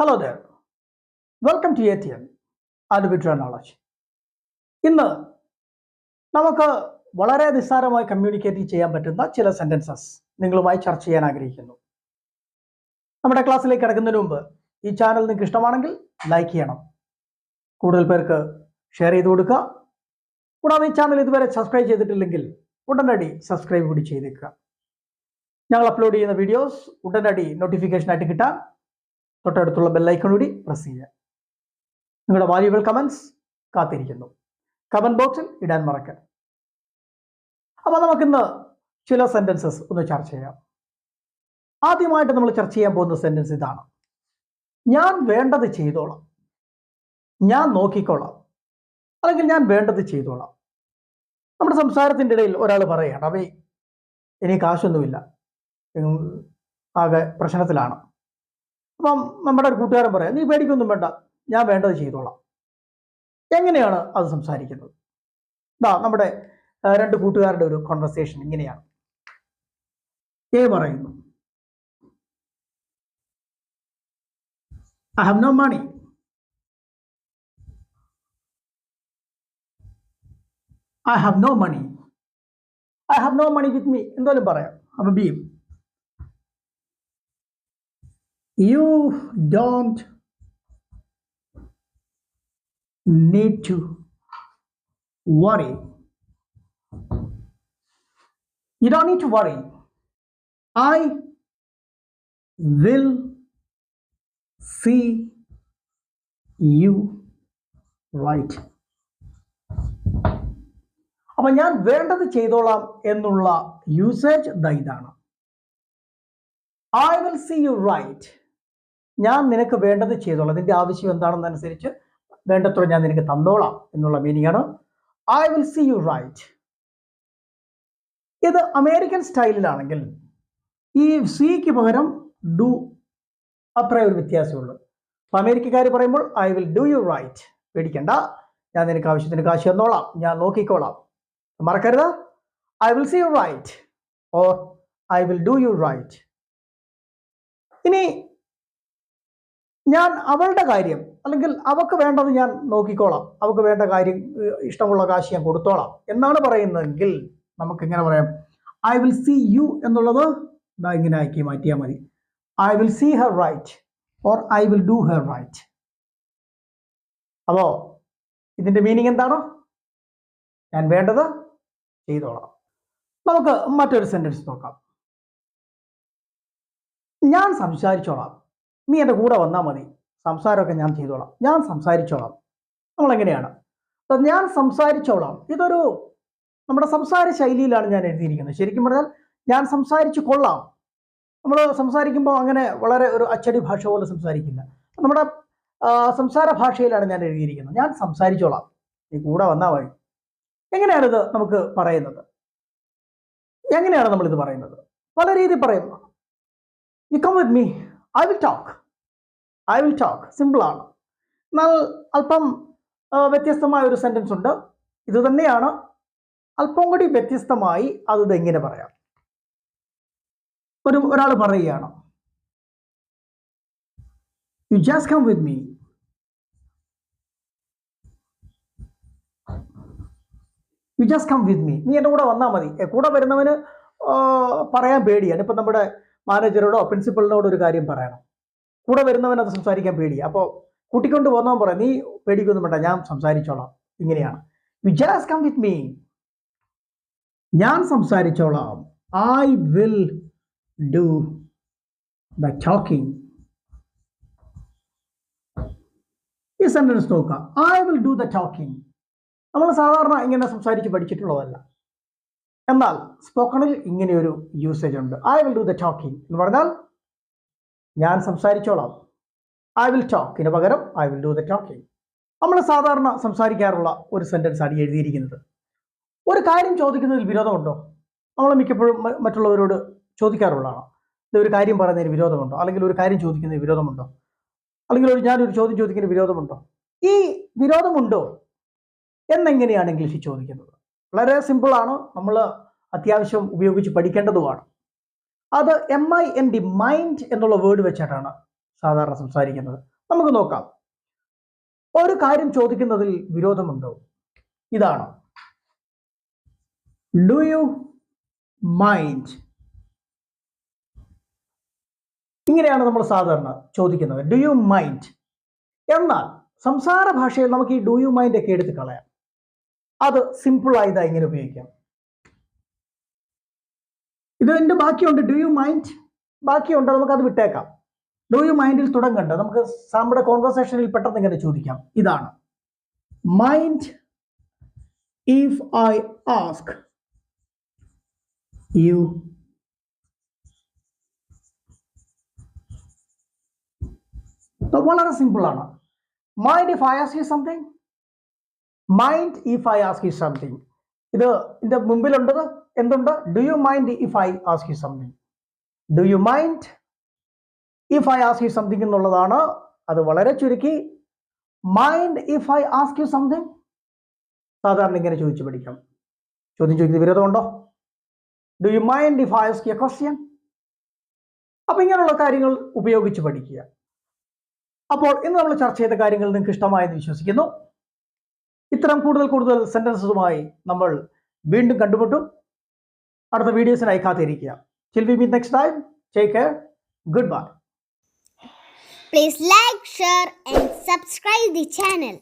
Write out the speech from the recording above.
Hello Dev welcome to A T M knowledge ഇന്ന് നമുക്ക് വളരെ നിസ്സാരമായി കമ്മ്യൂണിക്കേറ്റ് ചെയ്യാൻ പറ്റുന്ന ചില സെന്റൻസസ് നിങ്ങളുമായി ചർച്ച ചെയ്യാൻ ആഗ്രഹിക്കുന്നു. നമ്മുടെ ക്ലാസ്സിലേക്ക് കിടക്കുന്നതിന് മുമ്പ് ഈ ചാനൽ നിങ്ങൾക്ക് ഇഷ്ടമാണെങ്കിൽ ലൈക്ക് ചെയ്യണം. കൂടുതൽ പേർക്ക് ഷെയർ ചെയ്ത് കൊടുക്കുക. കൂടാതെ ഈ ചാനൽ ഇതുവരെ സബ്സ്ക്രൈബ് ചെയ്തിട്ടില്ലെങ്കിൽ ഉടനടി സബ്സ്ക്രൈബ് കൂടി ചെയ്തേക്കുക. ഞങ്ങൾ അപ്ലോഡ് ചെയ്യുന്ന വീഡിയോസ് ഉടനടി നോട്ടിഫിക്കേഷനായിട്ട് കിട്ടാൻ തൊട്ടടുത്തുള്ള ബെല്ലൈക്കൺ കൂടി പ്രസ് ചെയ്യുക. നിങ്ങളുടെ വാല്യുബിൾ കമൻസ് കാത്തിരിക്കുന്നു. കമന്റ് ബോക്സിൽ ഇടാൻ മറക്കരുത്. അപ്പോൾ നമുക്കിന്ന് ചില സെന്റൻസസ് ഒന്ന് ചർച്ച ചെയ്യാം. ആദ്യമായിട്ട് നമ്മൾ ചർച്ച ചെയ്യാൻ പോകുന്ന സെന്റൻസ് ഇതാണ്. ഞാൻ വേണ്ടത് ചെയ്തോളാം. ഞാൻ നോക്കിക്കോളാം. അല്ലെങ്കിൽ ഞാൻ വേണ്ടത് ചെയ്തോളാം. നമ്മുടെ സംസാരത്തിന്റെ ഇടയിൽ ഒരാൾ പറയുകയാണ് അവേ ഇനി കാശൊന്നുമില്ല ആകെ പ്രശ്നത്തിലാണ്. അപ്പം നമ്മുടെ ഒരു കൂട്ടുകാരൻ പറയാം നീ പേടിക്കൊന്നും വേണ്ട ഞാൻ വേണ്ടത് ചെയ്തോളാം. എങ്ങനെയാണ് അത് സംസാരിക്കുന്നത്? ദാ നമ്മുടെ രണ്ട് കൂട്ടുകാരുടെ ഒരു കോൺവെർസേഷൻ ഇങ്ങനെയാണ്. എ പറയുന്നു I have no money I have no money I have no money with me എന്തായാലും പറയാം. അപ്പൊ B you don't need to worry. You don't need to worry. I will see you right. അപ്പൊ ഞാൻ വേണ്ടത് ചെയ്തോളാം എന്നുള്ള usage ദൈതാണ് ഇതാണ് I will see you right ഞാൻ നിനക്ക് വേണ്ടത് ചെയ്തോളാം. നിന്റെ ആവശ്യം എന്താണെന്നനുസരിച്ച് വേണ്ടത്ര ഞാൻ നിനക്ക് തന്നോളാം എന്നുള്ള മീനിങ് ആണ് I will see you right ഇത് അമേരിക്കൻ സ്റ്റൈലിലാണെങ്കിൽ ഈ സിക്ക് പകരം ഡു അത്രേ ഒരു വ്യത്യാസമുള്ളൂ. അപ്പൊ അമേരിക്കക്കാർ പറയുമ്പോൾ I will do you right പേടിക്കണ്ട. ഞാൻ നിനക്ക് ആവശ്യത്തിന് കാശ് തന്നോളാം. ഞാൻ നോക്കിക്കോളാം. മറക്കരുത്. I will see you right or I will do you right ഇനി ഞാൻ അവളുടെ കാര്യം അല്ലെങ്കിൽ അവക്ക് വേണ്ടത് ഞാൻ നോക്കിക്കോളാം. അവക്ക് വേണ്ട കാര്യം ഇഷ്ടമുള്ള കാശ് ഞാൻ കൊടുത്തോളാം. എന്നാണ് പറയുന്നതെങ്കിൽ നമുക്ക് ഇങ്ങനെ പറയാം. ഐ വിൽ സി യു എന്നുള്ളത് ഇതാ ഇങ്ങനെ ആക്കി മാറ്റിയാൽ മതി. I will see her right or I will do her right അപ്പോ ഇതിന്റെ മീനിങ് എന്താണ്? ഞാൻ വേണ്ടത് ചെയ്തോളാം. നമുക്ക് മറ്റൊരു സെന്റൻസ് നോക്കാം. ഞാൻ സംസാരിച്ചോളാം. നീ എന്റെ കൂടെ വന്നാൽ മതി. സംസാരമൊക്കെ ഞാൻ ചെയ്തോളാം. ഞാൻ സംസാരിച്ചോളാം. നമ്മളെങ്ങനെയാണ്? അപ്പം ഞാൻ സംസാരിച്ചോളാം. ഇതൊരു നമ്മുടെ സംസാര ശൈലിയിലാണ് ഞാൻ എഴുതിയിരിക്കുന്നത്. ശരിക്കും പറഞ്ഞാൽ ഞാൻ സംസാരിച്ചു കൊള്ളാം. നമ്മൾ സംസാരിക്കുമ്പോൾ അങ്ങനെ വളരെ ഒരു അച്ചടി ഭാഷ പോലെ സംസാരിക്കില്ല. നമ്മുടെ സംസാര ഭാഷയിലാണ് ഞാൻ എഴുതിയിരിക്കുന്നത്. ഞാൻ സംസാരിച്ചോളാം. നീ കൂടെ വന്നാൽ മതി. എങ്ങനെയാണിത് നമുക്ക് പറയുന്നത്? എങ്ങനെയാണ് നമ്മളിത് പറയുന്നത്? പല രീതിയിൽ പറയും. You come with me I will talk I will talk simple ആണ്. എന്നാൽ അല്പം വ്യത്യസ്തമായ ഒരു സെന്റൻസ് ഉണ്ട്. ഇത് തന്നെയാണ്. അല്പം കൂടി വ്യത്യസ്തമായി അത് എങ്ങനെ പറയാം? ഒരു ഒരാൾ പറയുകയാണ്. You just come with me you just come with me നീ എന്റെ കൂടെ വന്നാൽ മതി. കൂടെ വരുന്നവന് പറയാൻ പേടിയാണ്. ഇപ്പം നമ്മുടെ മാനേജറോടോ പ്രിൻസിപ്പളിനോടോ ഒരു കാര്യം പറയണം. കൂടെ വരുന്നവൻ അത് സംസാരിക്കാൻ പേടി അപ്പോൾ കൂട്ടിക്കൊണ്ട് പോകുന്നവൻ പറയാം നീ പേടിക്കൊന്നും വേണ്ട. ഞാൻ സംസാരിച്ചോളാം. ഇങ്ങനെയാണ്. You just come with me ഞാൻ സംസാരിച്ചോളാം. I will do the talking ഈ സെന്റൻസ് നോക്കുക. I will do the talking നമ്മൾ സാധാരണ ഇങ്ങനെ സംസാരിച്ച് പഠിച്ചിട്ടുള്ളതല്ല. എന്നാൽ സ്പോക്കണിൽ ഇങ്ങനെയൊരു യൂസേജ് ഉണ്ട്. I will do the talking എന്ന് പറഞ്ഞാൽ ഞാൻ സംസാരിച്ചോളാം. ഐ വിൽ ടോക്കിന് പകരം I will do the talking നമ്മൾ സാധാരണ സംസാരിക്കാറുള്ള ഒരു സെന്റൻസ് ആണ് എഴുതിയിരിക്കുന്നത്. ഒരു കാര്യം ചോദിക്കുന്നതിൽ വിരോധമുണ്ടോ? നമ്മൾ മിക്കപ്പോഴും മറ്റുള്ളവരോട് ചോദിക്കാറുള്ളതാണ്. ഒരു കാര്യം പറയുന്നതിന് വിരോധമുണ്ടോ? അല്ലെങ്കിൽ ഒരു കാര്യം ചോദിക്കുന്നതിന് വിരോധമുണ്ടോ? അല്ലെങ്കിൽ ഒരു ഞാനൊരു ചോദ്യം ചോദിക്കുന്നതിന് വിരോധമുണ്ടോ? ഈ വിരോധമുണ്ടോ? എന്നെങ്ങനെയാണ് ഇംഗ്ലീഷിൽ ചോദിക്കുന്നത്? വളരെ സിമ്പിളാണ് നമ്മൾ അത്യാവശ്യം ഉപയോഗിച്ച് പഠിക്കേണ്ടതുമാണ്. അത് M I N D mind എന്നുള്ള വേർഡ് വെച്ചിട്ടാണ് സാധാരണ സംസാരിക്കുന്നത്. നമുക്ക് നോക്കാം. ഒരു കാര്യം ചോദിക്കുന്നതിൽ വിരോധമുണ്ടോ? ഇതാണ്. ഡു യു മൈൻഡ് ഇങ്ങനെയാണ് നമ്മൾ സാധാരണ ചോദിക്കുന്നത്. ഡു യു മൈൻഡ് എന്നാൽ സംസാര ഭാഷയിൽ നമുക്ക് ഈ ഡു യു മൈൻഡ് ഒക്കെ എടുത്ത് കളയാം. അത് സിമ്പിളായി ഇതാ ഇങ്ങനെ ഉപയോഗിക്കാം. ഇതിന്റെ ബാക്കിയുണ്ട്. ഡു യു മൈൻഡ് ബാക്കിയുണ്ട്? നമുക്ക് അത് വിട്ടേക്കാം. ഡു യു മൈൻഡിൽ തുടങ്ങണ്ട. നമുക്ക് നമ്മുടെ കോൺവെർസേഷനിൽ പെട്ടെന്ന് ഇങ്ങനെ ചോദിക്കാം. ഇതാണ്. Mind if I ask you വളരെ സിമ്പിൾ ആണ്. Mind if I ask you something mind if I ask you something ഇത് ഇതിന്റെ മുമ്പിലുണ്ടത് എന്തുണ്ട്? Do you mind if I ask you something do you mind if I ask you something എന്നുള്ളതാണ് അത് വളരെ ചുരുക്കി. Mind if I ask you something സാധാരണ ഇങ്ങനെ ചോദിച്ചു പഠിക്കാം. ചോദ്യം ചോദിക്കുന്ന വിരോധമുണ്ടോ do you mind if I ask you question അപ്പൊ ഇങ്ങനെയുള്ള കാര്യങ്ങൾ ഉപയോഗിച്ച് പഠിക്കുക. അപ്പോൾ ഇന്ന് നമ്മൾ ചർച്ച ചെയ്ത കാര്യങ്ങൾ നിങ്ങൾക്ക് ഇഷ്ടമായെന്ന് വിശ്വസിക്കുന്നു. ഇത്തരം കൂടുതൽ കൂടുതൽ സെന്റൻസുമായി നമ്മൾ വീണ്ടും കണ്ടുമുട്ടും. അടുത്ത വീഡിയോസിനായി കാത്തിരിക്കുക. Chill we meet next time take care good bye Please like, share and subscribe the channel.